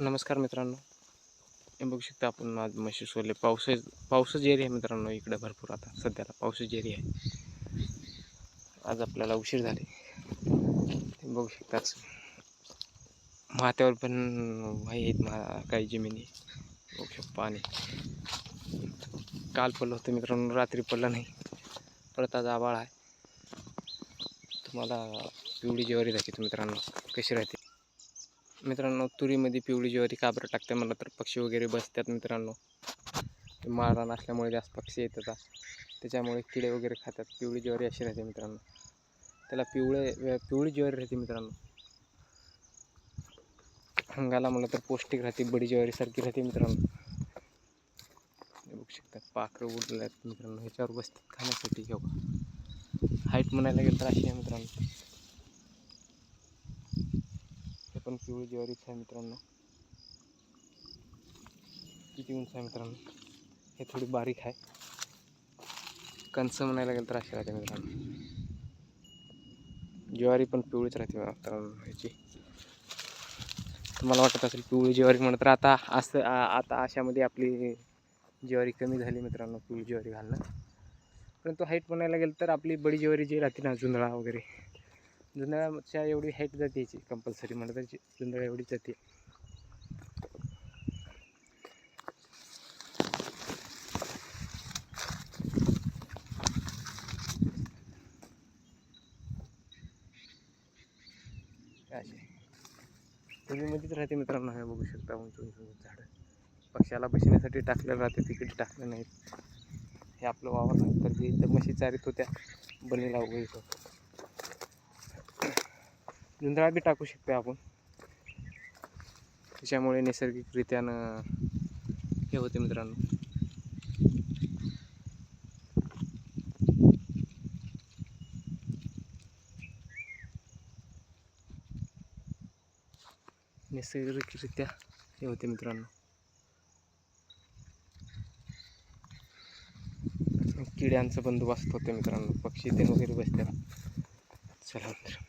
नमस्कार मित्रांनो. हे बघू शकता आपण आज म्हशी सोडले पावस पावसाच एरिया आहे मित्रांनो इकडे भरपूर आता. सध्याला पावसाच एरिया आहे. आज आपल्याला उशीर झाले. ते बघू शकताच मात्यावर पण वाही आहेत मा काही जमिनी. बघू शकतो पाणी. काल पडलं होतं मित्रांनो रात्री पडलं नाही. परत आज आबाळ आहे. तुम्हाला पिवळी ज्वारी दाखवतो मित्रांनो. कशी राहते? मित्रांनो तुरीमध्ये पिवळी ज्वारी काबरं टाकते मला तर पक्षी वगैरे बसतात मित्रांनो. मारण असल्यामुळे जास्त पक्षी येतात त्याच्यामुळे किडे वगैरे खातात. पिवळी ज्वारी अशी राहते मित्रांनो. त्याला पिवळे पिवळी ज्वारी राहते मित्रांनो. अंगाला म्हणलं तर पौष्टिक राहते बडी ज्वारीसारखी राहते मित्रांनो. बघू शकतात पाखरं उडले आहेत मित्रांनो. ह्याच्यावर बसतात खाण्यासाठी घेऊ हाईट म्हणायला गेलं तर अशी आहे मित्रांनो हे पण पिवळी ज्वारीच आहे मित्रांनो. किती उंच आहे मित्रांनो? हे थोडी बारीक आहे. कणसं म्हणायला गेलं तर अशी राहते मित्रांनो. ज्वारी पण पिवळीच राहते मित्रांनो ह्याची. तुम्हाला वाटत असेल पिवळी ज्वारी म्हणत तर आता असं आता अशामध्ये आपली ज्वारी कमी झाली मित्रांनो पिवळी ज्वारी घालणं. परंतु हाईट म्हणायला गेलं तर आपली बडी ज्वारी जी राहते ना जुंधळा वगैरे जुंधळाच्या एवढी हाईट जाते याची कंपल्सरी म्हणलं जुंदळा एवढी जाते. तुम्ही मध्येच राहते मित्रांनो हे बघू शकता उंच उंच उंच झाडं. पक्ष्याला बसण्यासाठी टाकलेलं राहते तिकडे टाकले नाहीत. हे आपलं वावर नाही तर जे इथं म्हशी चारीत होत्या बनीला वगैरे इथं. जुंधळा बी टाकू शकतो आपण. त्याच्यामुळे नैसर्गिकरित्यानं हे होते मित्रांनो. नैसर्गिकरित्या हे होते मित्रांनो. किड्यांचा बंदोबस्त होते मित्रांनो. पक्षी ते वगैरे बसतात चला मित्रांनो.